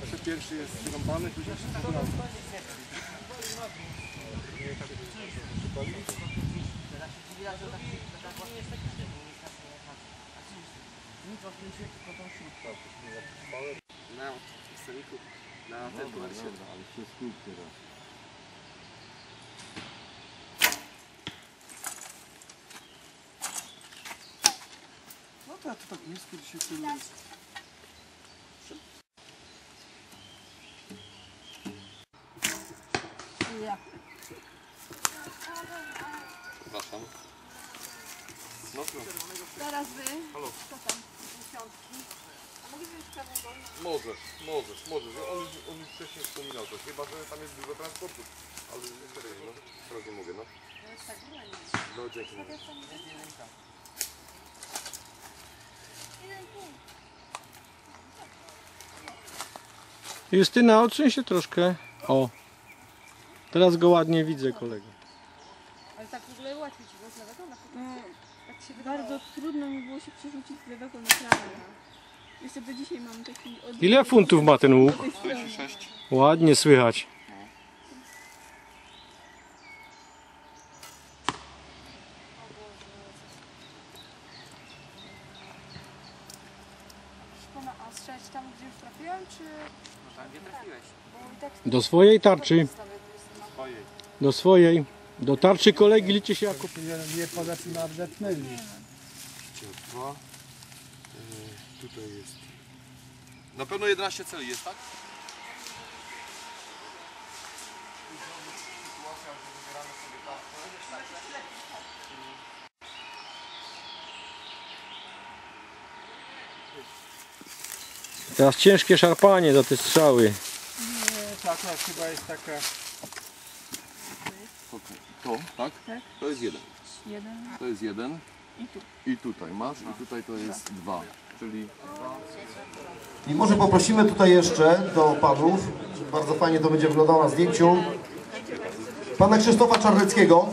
Proszę, pierwszy jest zrąbany, później się zrąbany. Na, na ten komercjant. Ale się skup teraz. No tak, to tak nisko dzisiaj tu jest. Ja. Przepraszam. No, no. Teraz wy. Halo. Co tam? Dziesiątki. A mogę wziąć prawą dłoń? Możesz, możesz, możesz. On, on już wcześniej wspominał to. Chyba, że tam jest dużo transportu. Ale serio, no. Teraz nie mogę, no. No jest tak, nic. No dzięki. Tam punkt. Justyna, odsuń się troszkę. O. Teraz go ładnie widzę, kolego. Ale tak w ogóle łatwiej ci było z lewego na. No, Tak się bardzo trudno mi było się przerzucić z lewego na prawo. Jeszcze do dzisiaj mam taki od... Ile funtów ma ten łuk? do tej strony. 46. Ładnie słychać. Szpona, a strzelać tam, gdzie już trafiłem, czy... No tam gdzie trafiłeś. Tak... Do swojej tarczy. Do swojej. Do tarczy kolegi liczy się jako... Nie podać na wdepnęli. Dwa. E, tutaj jest. Na pewno 11 celi jest, tak? Teraz ciężkie szarpanie za te strzały. Nie, taka chyba jest taka... To, tak? Tak. To jest jeden. Jeden To jest jeden. i tu. I tutaj masz, i tutaj to jest dwa. Czyli I może poprosimy tutaj jeszcze do panów, bardzo fajnie to będzie wyglądało na zdjęciu, pana Krzysztofa Czarneckiego.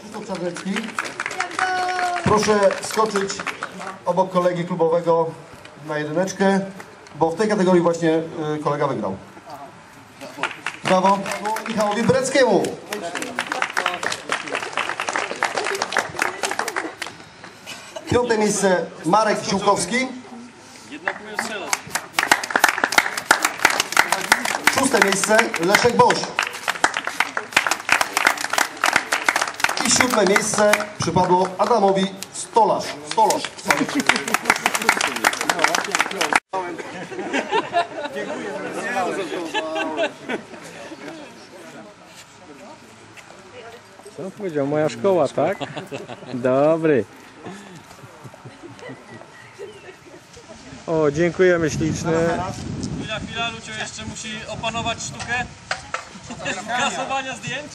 Krzysztof Czarnecki. Proszę skoczyć obok kolegi klubowego na jedyneczkę, bo w tej kategorii właśnie y, kolega wygrał. Brawo Michałowi Breckiemu. Piąte miejsce Marek Ziółkowski. Szóste miejsce Leszek Boś. Siódme miejsce przypadło Adamowi Stolarz. Stolarz. Co powiedział? Moja szkoła, tak? Dobry. O, dziękujemy ślicznie. Chwila, chwila, Lucio jeszcze musi opanować sztukę kasowania zdjęć.